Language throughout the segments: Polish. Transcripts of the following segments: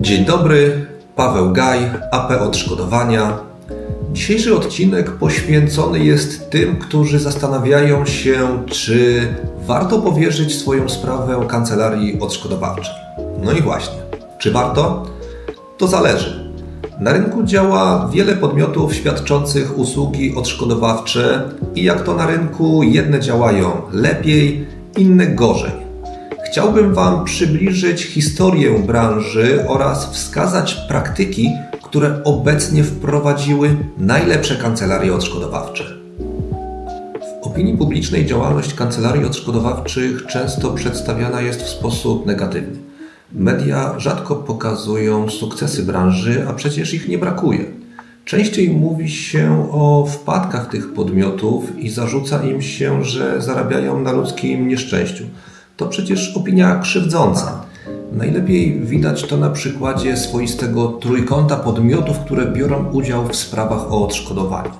Dzień dobry, Paweł Gaj, AP Odszkodowania. Dzisiejszy odcinek poświęcony jest tym, którzy zastanawiają się, czy warto powierzyć swoją sprawę kancelarii odszkodowawczej. No i właśnie, czy warto? To zależy. Na rynku działa wiele podmiotów świadczących usługi odszkodowawcze i jak to na rynku, jedne działają lepiej, inne gorzej. Chciałbym Wam przybliżyć historię branży oraz wskazać praktyki, które obecnie wprowadziły najlepsze kancelarie odszkodowawcze. W opinii publicznej działalność kancelarii odszkodowawczych często przedstawiana jest w sposób negatywny. Media rzadko pokazują sukcesy branży, a przecież ich nie brakuje. Częściej mówi się o wpadkach tych podmiotów i zarzuca im się, że zarabiają na ludzkim nieszczęściu. To przecież opinia krzywdząca. Najlepiej widać to na przykładzie swoistego trójkąta podmiotów, które biorą udział w sprawach o odszkodowanie.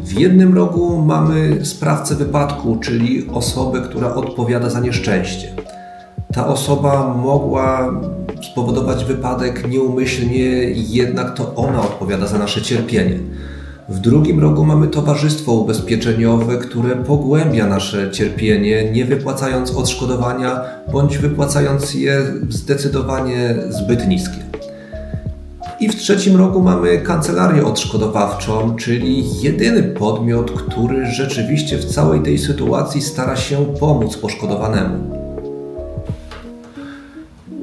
W jednym rogu mamy sprawcę wypadku, czyli osobę, która odpowiada za nieszczęście. Ta osoba mogła spowodować wypadek nieumyślnie, jednak to ona odpowiada za nasze cierpienie. W drugim rogu mamy towarzystwo ubezpieczeniowe, które pogłębia nasze cierpienie, nie wypłacając odszkodowania bądź wypłacając je zdecydowanie zbyt niskie. I w trzecim rogu mamy kancelarię odszkodowawczą, czyli jedyny podmiot, który rzeczywiście w całej tej sytuacji stara się pomóc poszkodowanemu.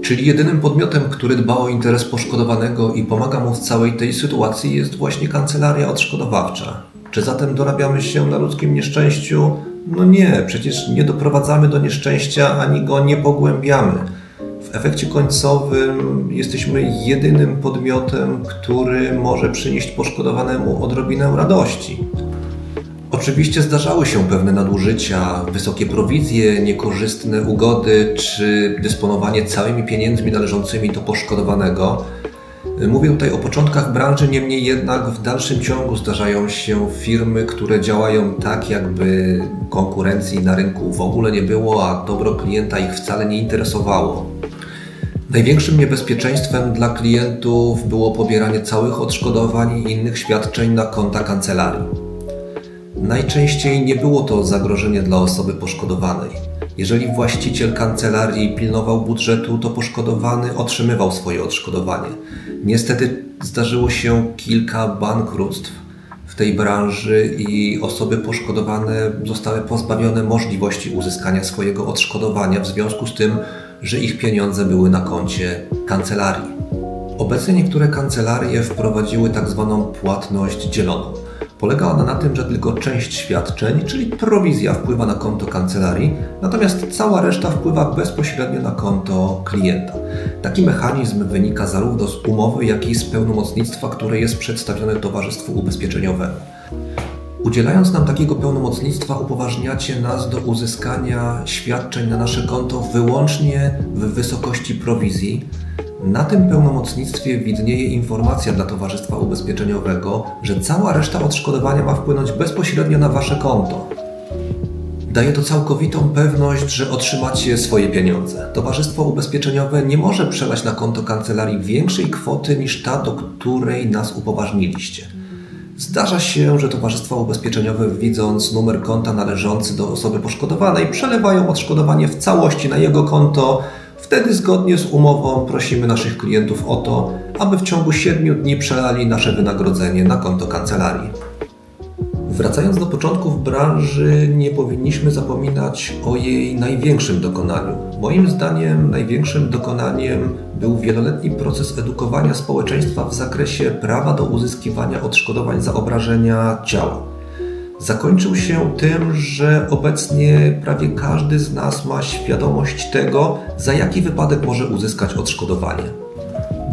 Czyli jedynym podmiotem, który dba o interes poszkodowanego i pomaga mu w całej tej sytuacji jest właśnie kancelaria odszkodowawcza. Czy zatem dorabiamy się na ludzkim nieszczęściu? No nie, przecież nie doprowadzamy do nieszczęścia ani go nie pogłębiamy. W efekcie końcowym jesteśmy jedynym podmiotem, który może przynieść poszkodowanemu odrobinę radości. Oczywiście zdarzały się pewne nadużycia, wysokie prowizje, niekorzystne ugody czy dysponowanie całymi pieniędzmi należącymi do poszkodowanego. Mówię tutaj o początkach branży, niemniej jednak w dalszym ciągu zdarzają się firmy, które działają tak, jakby konkurencji na rynku w ogóle nie było, a dobro klienta ich wcale nie interesowało. Największym niebezpieczeństwem dla klientów było pobieranie całych odszkodowań i innych świadczeń na konta kancelarii. Najczęściej nie było to zagrożenie dla osoby poszkodowanej. Jeżeli właściciel kancelarii pilnował budżetu, to poszkodowany otrzymywał swoje odszkodowanie. Niestety zdarzyło się kilka bankructw w tej branży i osoby poszkodowane zostały pozbawione możliwości uzyskania swojego odszkodowania w związku z tym, że ich pieniądze były na koncie kancelarii. Obecnie niektóre kancelarie wprowadziły tak zwaną płatność dzieloną. Polega ona na tym, że tylko część świadczeń, czyli prowizja wpływa na konto kancelarii, natomiast cała reszta wpływa bezpośrednio na konto klienta. Taki mechanizm wynika zarówno z umowy, jak i z pełnomocnictwa, które jest przedstawione towarzystwu ubezpieczeniowemu. Udzielając nam takiego pełnomocnictwa, upoważniacie nas do uzyskania świadczeń na nasze konto wyłącznie w wysokości prowizji, na tym pełnomocnictwie widnieje informacja dla Towarzystwa Ubezpieczeniowego, że cała reszta odszkodowania ma wpłynąć bezpośrednio na Wasze konto. Daje to całkowitą pewność, że otrzymacie swoje pieniądze. Towarzystwo Ubezpieczeniowe nie może przelać na konto kancelarii większej kwoty niż ta, do której nas upoważniliście. Zdarza się, że towarzystwa ubezpieczeniowe, widząc numer konta należący do osoby poszkodowanej, przelewają odszkodowanie w całości na jego konto Wtedy zgodnie z umową prosimy naszych klientów o to, aby w ciągu 7 dni przelali nasze wynagrodzenie na konto kancelarii. Wracając do początków branży, nie powinniśmy zapominać o jej największym dokonaniu. Moim zdaniem największym dokonaniem był wieloletni proces edukowania społeczeństwa w zakresie prawa do uzyskiwania odszkodowań za obrażenia ciała zakończył się tym, że obecnie prawie każdy z nas ma świadomość tego, za jaki wypadek może uzyskać odszkodowanie.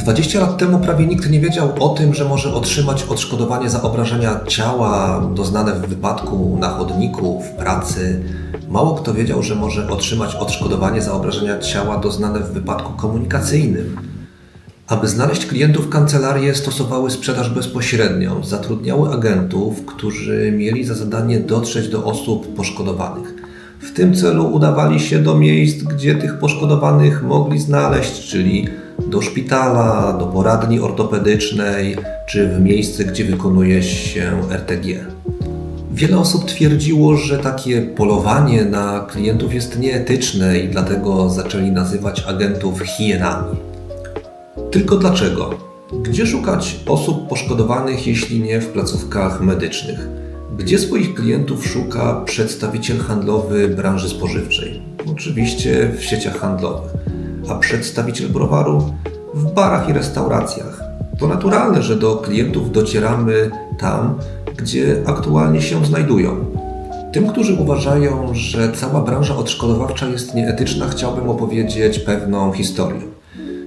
20 lat temu prawie nikt nie wiedział o tym, że może otrzymać odszkodowanie za obrażenia ciała doznane w wypadku na chodniku, w pracy. Mało kto wiedział, że może otrzymać odszkodowanie za obrażenia ciała doznane w wypadku komunikacyjnym. Aby znaleźć klientów, kancelarie stosowały sprzedaż bezpośrednią, zatrudniały agentów, którzy mieli za zadanie dotrzeć do osób poszkodowanych. W tym celu udawali się do miejsc, gdzie tych poszkodowanych mogli znaleźć, czyli do szpitala, do poradni ortopedycznej, czy w miejsce, gdzie wykonuje się RTG. Wiele osób twierdziło, że takie polowanie na klientów jest nieetyczne i dlatego zaczęli nazywać agentów hienami. Tylko dlaczego? Gdzie szukać osób poszkodowanych, jeśli nie w placówkach medycznych? Gdzie swoich klientów szuka przedstawiciel handlowy branży spożywczej? Oczywiście w sieciach handlowych. A przedstawiciel browaru? W barach i restauracjach. To naturalne, że do klientów docieramy tam, gdzie aktualnie się znajdują. Tym, którzy uważają, że cała branża odszkodowawcza jest nieetyczna, chciałbym opowiedzieć pewną historię.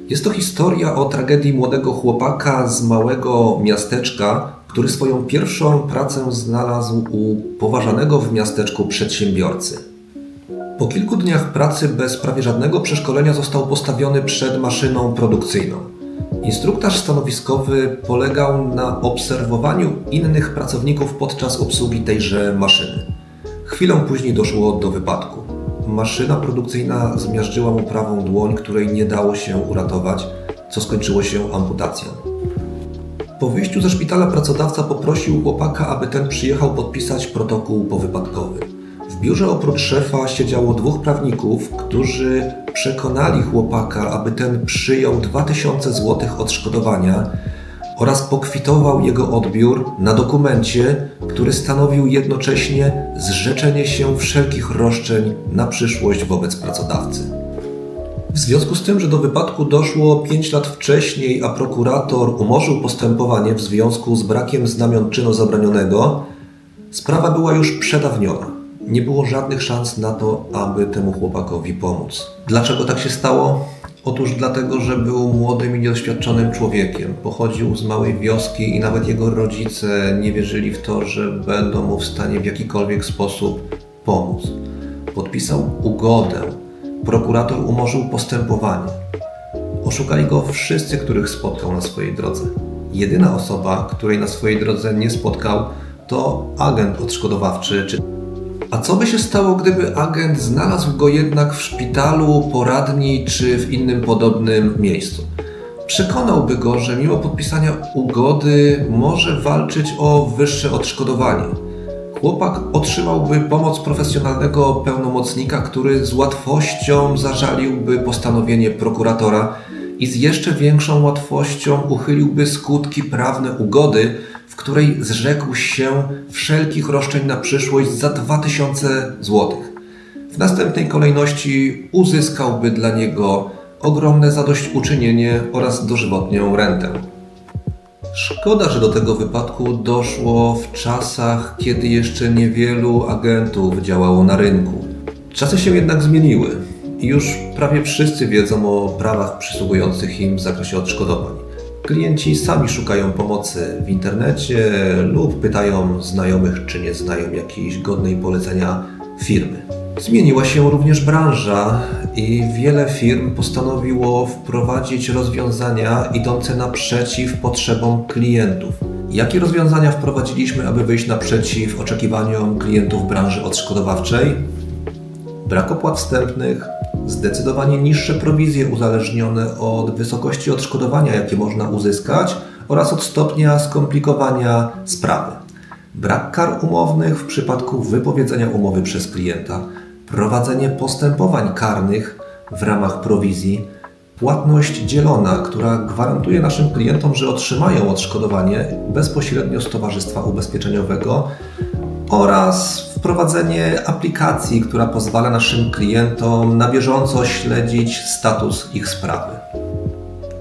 Jest to historia o tragedii młodego chłopaka z małego miasteczka, który swoją pierwszą pracę znalazł u poważanego w miasteczku przedsiębiorcy. Po kilku dniach pracy bez prawie żadnego przeszkolenia został postawiony przed maszyną produkcyjną. Instruktaż stanowiskowy polegał na obserwowaniu innych pracowników podczas obsługi tejże maszyny. Chwilę później doszło do wypadku. Maszyna produkcyjna zmiażdżyła mu prawą dłoń, której nie dało się uratować, co skończyło się amputacją. Po wyjściu ze szpitala pracodawca poprosił chłopaka, aby ten przyjechał podpisać protokół powypadkowy. Biurze oprócz szefa siedziało dwóch prawników, którzy przekonali chłopaka, aby ten przyjął 2000 zł odszkodowania oraz pokwitował jego odbiór na dokumencie, który stanowił jednocześnie zrzeczenie się wszelkich roszczeń na przyszłość wobec pracodawcy. W związku z tym, że do wypadku doszło 5 lat wcześniej, a prokurator umorzył postępowanie w związku z brakiem znamion czynu zabronionego, sprawa była już przedawniona. Nie było żadnych szans na to, aby temu chłopakowi pomóc. Dlaczego tak się stało? Otóż dlatego, że był młodym i niedoświadczonym człowiekiem. Pochodził z małej wioski i nawet jego rodzice nie wierzyli w to, że będą mu w stanie w jakikolwiek sposób pomóc. Podpisał ugodę. Prokurator umorzył postępowanie. Oszukali go wszyscy, których spotkał na swojej drodze. Jedyna osoba, której na swojej drodze nie spotkał, to agent odszkodowawczy, czy a co by się stało, gdyby agent znalazł go jednak w szpitalu, poradni czy w innym podobnym miejscu? Przekonałby go, że mimo podpisania ugody może walczyć o wyższe odszkodowanie. Chłopak otrzymałby pomoc profesjonalnego pełnomocnika, który z łatwością zażaliłby postanowienie prokuratora i z jeszcze większą łatwością uchyliłby skutki prawne ugody, w której zrzekł się wszelkich roszczeń na przyszłość za 2000 zł. W następnej kolejności uzyskałby dla niego ogromne zadośćuczynienie oraz dożywotnią rentę. Szkoda, że do tego wypadku doszło w czasach, kiedy jeszcze niewielu agentów działało na rynku. Czasy się jednak zmieniły i już prawie wszyscy wiedzą o prawach przysługujących im w zakresie odszkodowań. Klienci sami szukają pomocy w internecie lub pytają znajomych, czy nie znają jakiejś godnej polecenia firmy. Zmieniła się również branża i wiele firm postanowiło wprowadzić rozwiązania idące naprzeciw potrzebom klientów. Jakie rozwiązania wprowadziliśmy, aby wyjść naprzeciw oczekiwaniom klientów branży odszkodowawczej? Brak opłat wstępnych, zdecydowanie niższe prowizje uzależnione od wysokości odszkodowania, jakie można uzyskać oraz od stopnia skomplikowania sprawy. Brak kar umownych w przypadku wypowiedzenia umowy przez klienta, prowadzenie postępowań karnych w ramach prowizji, płatność dzielona, która gwarantuje naszym klientom, że otrzymają odszkodowanie bezpośrednio z towarzystwa ubezpieczeniowego oraz wprowadzenie aplikacji, która pozwala naszym klientom na bieżąco śledzić status ich sprawy.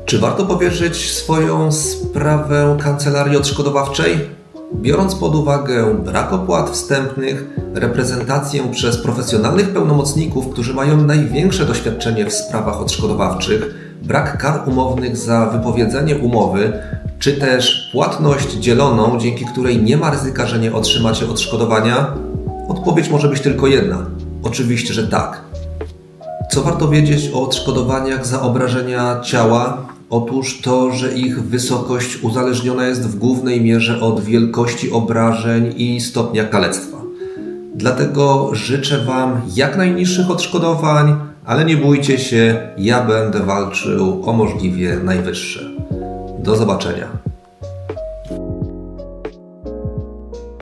Czy warto powierzyć swoją sprawę kancelarii odszkodowawczej? Biorąc pod uwagę brak opłat wstępnych, reprezentację przez profesjonalnych pełnomocników, którzy mają największe doświadczenie w sprawach odszkodowawczych, brak kar umownych za wypowiedzenie umowy, czy też płatność dzieloną, dzięki której nie ma ryzyka, że nie otrzymacie odszkodowania, Odpowiedź może być tylko jedna. Oczywiście, że tak. Co warto wiedzieć o odszkodowaniach za obrażenia ciała? Otóż to, że ich wysokość uzależniona jest w głównej mierze od wielkości obrażeń i stopnia kalectwa. Dlatego życzę Wam jak najniższych odszkodowań, ale nie bójcie się, ja będę walczył o możliwie najwyższe. Do zobaczenia.